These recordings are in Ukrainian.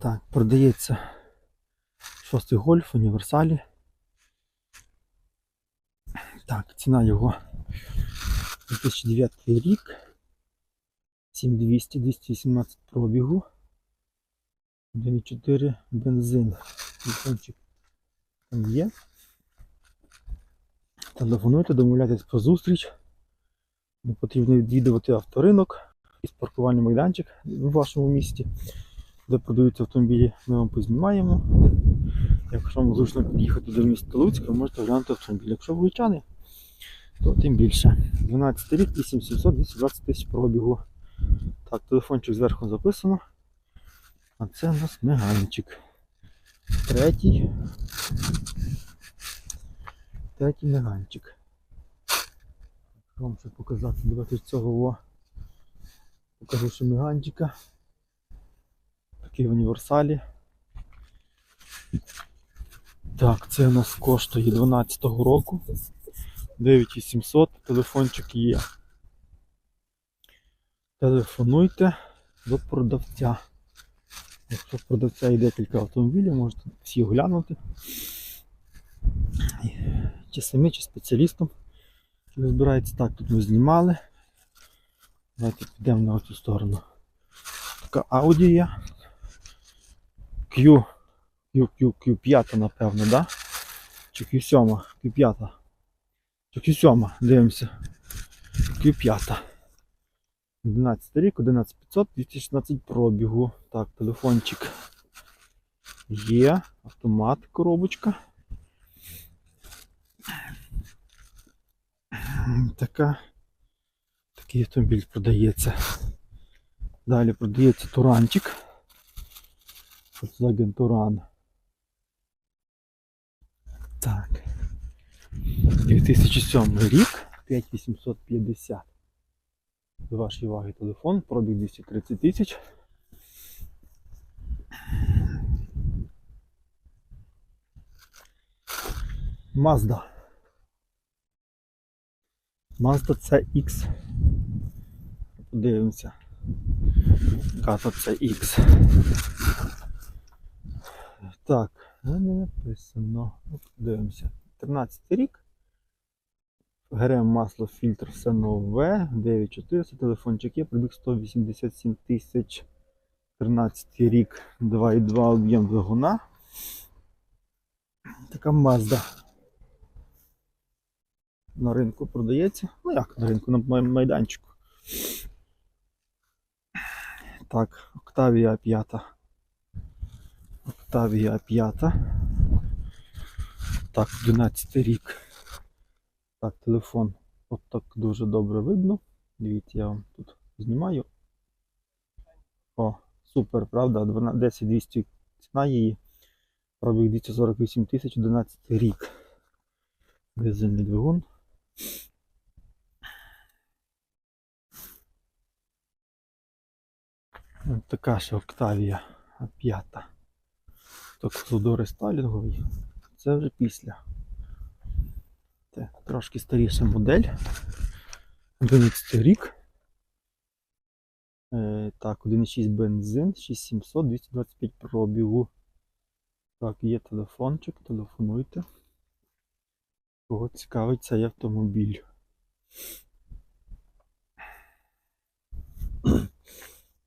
Так, продається шостий гольф універсалі. Так, ціна його 2009 рік. 7200, 218 пробігу. 1,4 бензин. Телефончик там є. Телефонуйте, домовляйтесь про зустріч. Не потрібно відвідувати авторинок із паркувальний майданчик в вашому місті, де продаються автомобілі, ми вам познімаємо. Якщо вам зручно під'їхати до міста Луцька, можете глянути автомобіль. Якщо ви лучани, то тим більше. 12 рік, 8700, 220 тисяч пробігу. Так, телефончик зверху записано. А це у нас меганчик. Третій. Третій меганчик. Вам ще показати, давайте цього. Покажу ще меганчика. Такий в універсалі. Так, це у нас коштує 12-го року. 9800, телефончик є. Телефонуйте до продавця. Якщо продавця є декілька автомобілів, можете всі оглянути. Чи самі, чи спеціалістом. Ви збираєтесь так, тут ми знімали. Давайте підемо на цю сторону. Така є. Q, Q, Q, Q5, напевно, да? Чи Q7, Q5. Чи Q7, дивимося. Q5. 11 рік, 11500, 216 пробігу. Так, телефончик є. Автомат, коробочка. Така. Такий автомобіль продається. Далі продається туранчик. Volkswagen Туран. Так. 2007 рік. 5850. До вашої уваги телефон, пробіг 230 тисяч. Mazda. Mazda CX. Подивимося. Яка то CX. Так, не написано. Подивимося. 13 рік. ГРМ масло, фільтр, все нове. 9400, телефончик є, пробіг 187 тисяч. 13 рік, 2,2 об'єм двигуна. Така Mazda. На ринку продається. Ну як на ринку, на май- майданчику. Так, Octavia 5. Octavia 5. Так, 11 рік. Так, телефон от так дуже добре видно. Дивіться, я вам тут знімаю. О, супер, правда? 12 10200 ціна її. Пробіг 248 тисяч 11 рік. Дизельний двигун. Ось така ще Октавія А5. Так, судо рестайлінговий. Це вже після. Це трошки старіша модель. 11 рік. Е, так, 1,6 бензин, 6700, 225 пробігу. Так, є телефончик, телефонуйте. Кого цікавить цей автомобіль.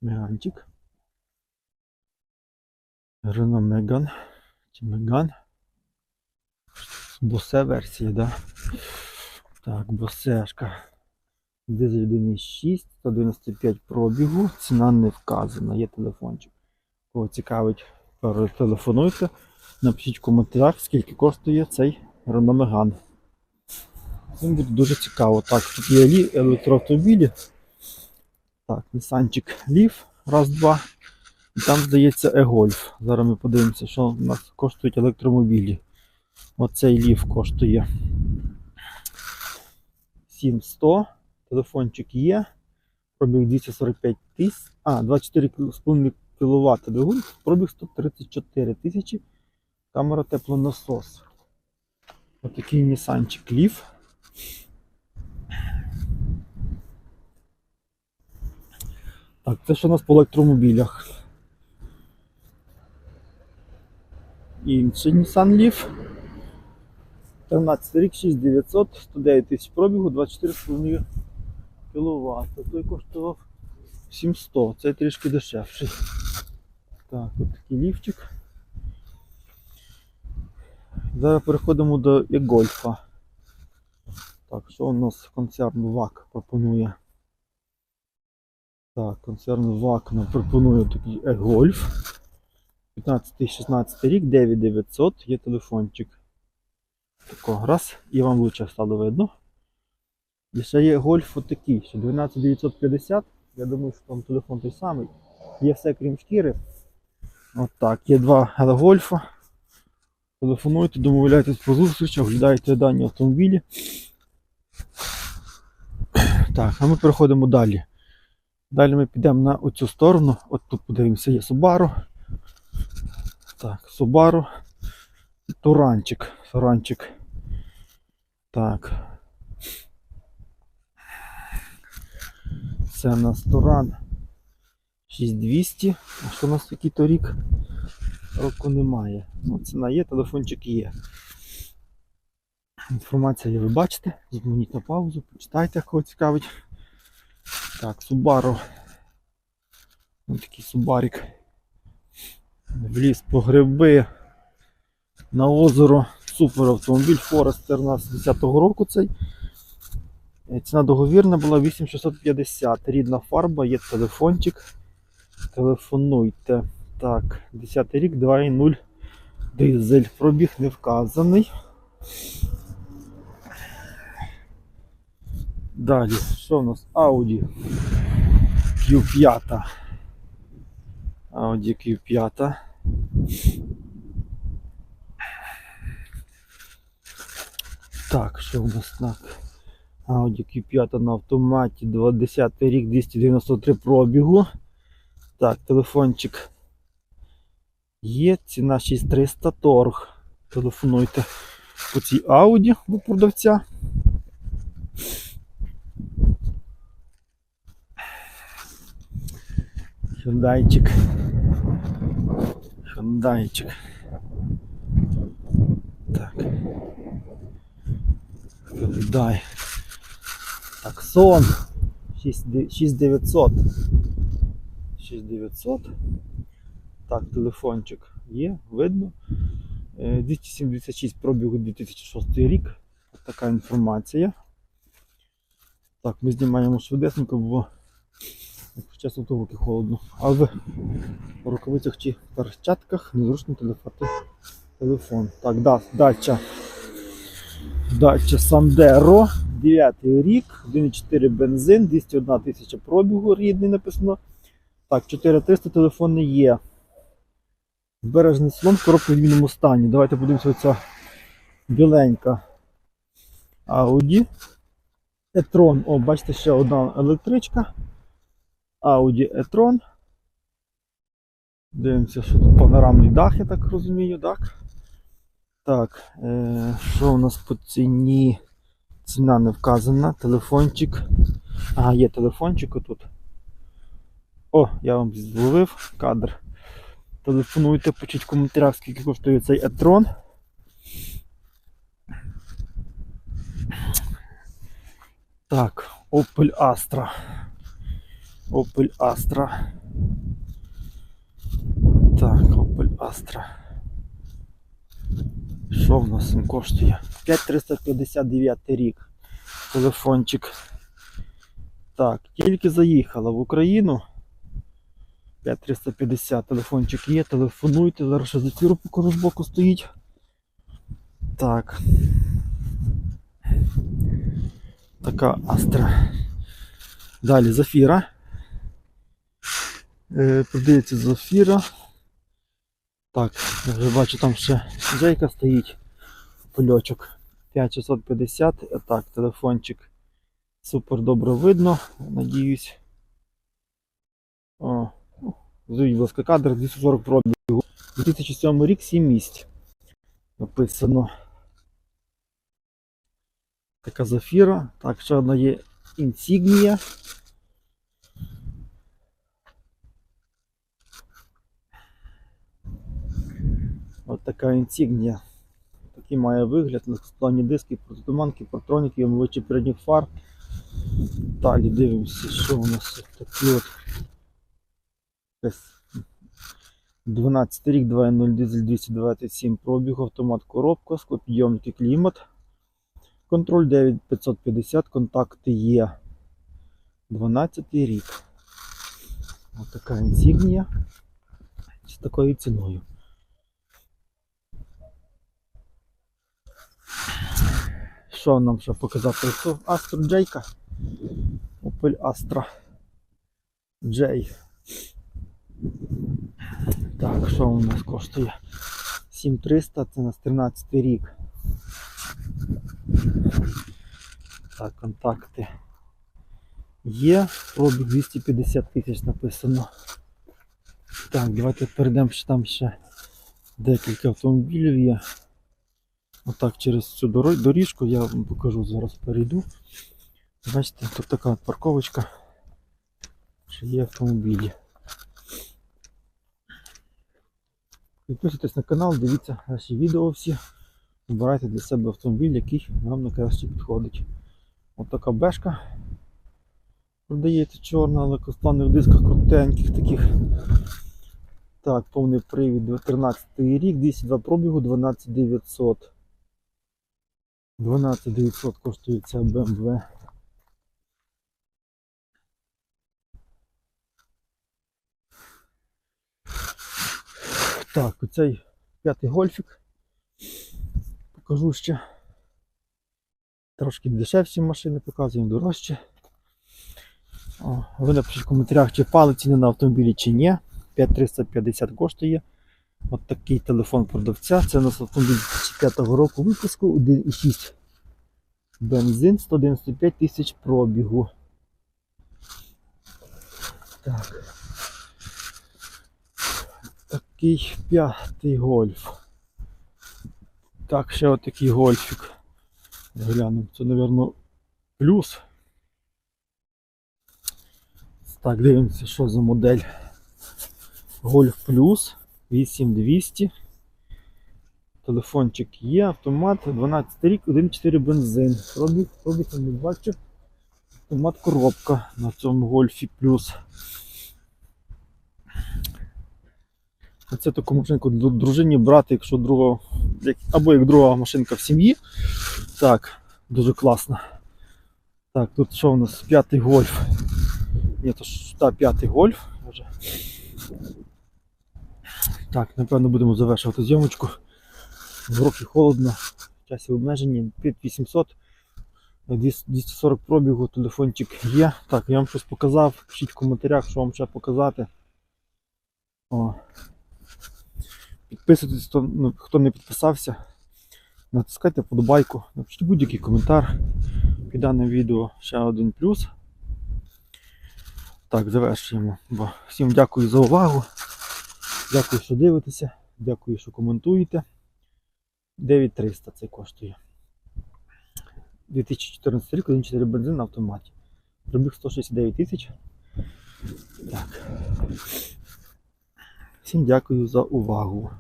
Мегантик. Renault Megane. Чи Megane? Босе версія, да? Так, босешка. Дизель 1.6, 195 пробігу, ціна не вказана, є телефончик. Кого цікавить, перетелефонуйте, напишіть в коментарях, скільки коштує цей Renault. Цим буде дуже цікаво. Так, тут є лі- електроавтомобілі. Так, Нісанчик Leaf, раз, два. І там, здається, E-Golf. Зараз ми подивимося, що у нас коштують електромобілі. Оцей Leaf коштує 7100. Телефончик є. Пробіг 245 тисяч. А, 24,5 кВт двигун. Пробіг 134 тисячі. Камера теплонасос. Отакий Нісанчик Leaf. Так, це що у нас по електромобілях. Інший Nissan Leaf. 13 рік, 6900, 109 тисяч пробігу, 24,5 кВт. Той коштував 700, це трішки дешевший. Так, от такий ліфчик. Зараз переходимо до e-гольфа. Так, що у нас концерн ВАК пропонує? Так, концерн ВАК нам пропонує такий e-гольф. 15-16 рік, 9900, є телефончик. Тако, раз, і вам лучше стало видно. І ще є гольф отакий, ще 12950. Я думаю, що там телефон той самий. Є все крім шкіри. От так, є два гольфа. Телефонуйте, домовляйтесь по зустрічах, оглядайте дані автомобілі. Так, а ми переходимо далі. Далі ми підемо на оцю сторону. От тут подивимося, є Subaru. Так, Subaru. Туранчик. Туранчик. Так. Це у нас Туран 6200. А що у нас який то рік? Року немає. Ну, ціна є, телефончик є. Інформація є, ви бачите. Зупиніть на паузу, почитайте, кого цікавить. Так, Subaru. Ось такий Субарик. Вліз по гриби на озеро. Супер автомобіль Forester у нас 10-го року цей. Е, Ціна договірна була 8650. Рідна фарба, є телефончик. Телефонуйте. Так, 10 й рік, 2.0 дизель. Пробіг не вказаний. Далі, що в нас? Audi Q5. Audi Q5. Так, що у нас так? Audi Q5 на автоматі 20 рік 293 пробігу. Так, телефончик є, ціна 6300 торг. Телефонуйте по цій Audi до продавця. Hyundaiчик. Hyundaiчик. Так. Hyundai. Таксон. 6900. 6900. Так, телефончик є, видно. Е, 276 пробігу 2006 рік. Ось така інформація. Так, ми знімаємо швидесенько, бо чесно, то руки холодно. А в рукавицях чи перчатках незручно телефати телефон. Так, да, дача. Дача Сандеро. 9 рік, 1,4 бензин, 201 тисяча пробігу рідний написано. Так, 4300 телефони є. Збережений салон в коробку в відмінному стані. Давайте подивимося оця біленька Audi. e-tron. О, бачите, ще одна електричка. Audi e-tron. Дивимося, що тут панорамний дах, я так розумію, так? Так, е, що у нас по ціні? Ціна не вказана, телефончик. Ага, є телефончик отут. О, я вам зловив кадр. Телефонуйте, пишіть в коментарях, скільки коштує цей Етрон. Так, Opel Astra. Opel Astra. Так, Opel Astra. Що в нас він коштує? 5359 рік. Телефончик. Так, тільки заїхала в Україну. 5350 телефончик є, телефонуйте, зараз ще зефіру покажу збоку стоїть. Так. Така Астра. Далі Зафіра. Е, продається Зафіра. Так, я вже бачу, там ще Джейка стоїть. Польочок. 5650. Так, телефончик. Супер добре видно, надіюсь. О, Зують, будь ласка, кадр 240 пробігу. 2007 рік 7 місць. Написано. Така зафіра. Так, ще одна є інсігнія. От така інсігнія. Такий має вигляд, легкосплавні диски, протитуманки, протроніки, омивачі передніх фар. Далі дивимося, що у нас такі от. Якась 12 рік, 2.0 дизель 227 пробігу, автомат коробка, склопідйомники клімат. Контроль 9550, контакти є. 12 рік. Ось така інсігнія з такою ціною. Що нам ще показати? Це Astro J. Opel Astra J. Так, що у нас коштує? 7300, це у нас 13 рік. Так, контакти є. Пробіг 250 тисяч написано. Так, давайте перейдемо, що там ще декілька автомобілів є. Отак через цю доріжку я вам покажу, зараз перейду. Бачите, тут така от парковочка, що є автомобілі. Підписуйтесь на канал, дивіться наші відео всі. Вибирайте для себе автомобіль, який вам найкраще підходить. Ось така бешка. Продається чорна, але в дисках крутеньких таких. Так, повний привід 13 рік, 202 пробігу, 12900. 12900 коштує ця BMW. Так, оцей п'ятий гольфік. Покажу ще. Трошки дешевші машини показуємо, дорожче. О, ви напишіть в коментарях, чи впали ціни на автомобілі, чи ні. 5350 коштує. От такий телефон продавця. Це у нас автомобіль 2005 року випуску 1,6 бензин 195 тисяч пробігу. Так. Такий п'ятий гольф. Так, ще отакий гольфік. Глянемо, це, мабуть, плюс. Так, дивимося, що за модель. Гольф плюс 8200. Телефончик є, автомат, 12 рік, 1.4 бензин. Пробіг, пробіг не бачу. Автомат коробка на цьому гольфі плюс. Оце таку машинку дружині брати, якщо друга, або як друга машинка в сім'ї. Так, дуже класно. Так, тут що у нас? П'ятий гольф. Ні, то ж та п'ятий гольф. Вже. Так, напевно будемо завершувати зйомочку. В роки холодно, часі обмежені, під 800, 240 пробігу, телефончик є. Так, я вам щось показав. Пишіть в коментарях, що вам ще показати. О. Підписуйтесь, хто, ну, хто не підписався. Натискайте подобайку, напишіть будь-який коментар під даним відео. Ще один плюс. Так, завершуємо. Всім дякую за увагу. Дякую, що дивитеся, дякую, що коментуєте. 9300 це коштує. 2014 рік 1,4 бензин на автоматі. Пробіг 169 тисяч. Так. Всім дякую за увагу.